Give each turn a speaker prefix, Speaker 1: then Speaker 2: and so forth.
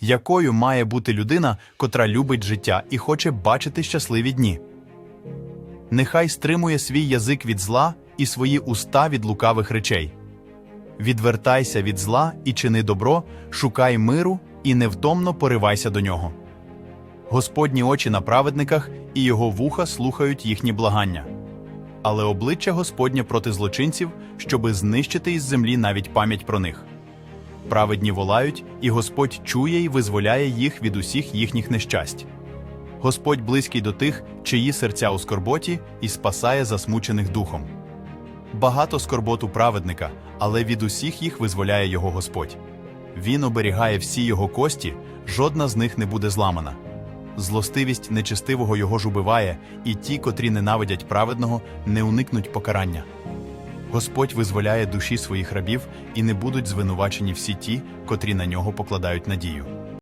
Speaker 1: Якою має бути людина, котра любить життя і хоче бачити щасливі дні? Нехай стримує свій язик від зла і свої уста від лукавих речей. Відвертайся від зла і чини добро, шукай миру і невтомно поривайся до нього. Господні очі на праведниках і його вуха слухають їхні благання. Але обличчя Господнє проти злочинців, щоби знищити із землі навіть пам'ять про них. Праведні волають, і Господь чує і визволяє їх від усіх їхніх нещасть. Господь близький до тих, чиї серця у скорботі, і спасає засмучених духом. Багато скорбот у праведника, але від усіх їх визволяє його Господь. Він оберігає всі його кості, жодна з них не буде зламана. Злостивість нечестивого його ж убиває, і ті, котрі ненавидять праведного, не уникнуть покарання. Господь визволяє душі своїх рабів, і не будуть звинувачені всі ті, котрі на нього покладають надію.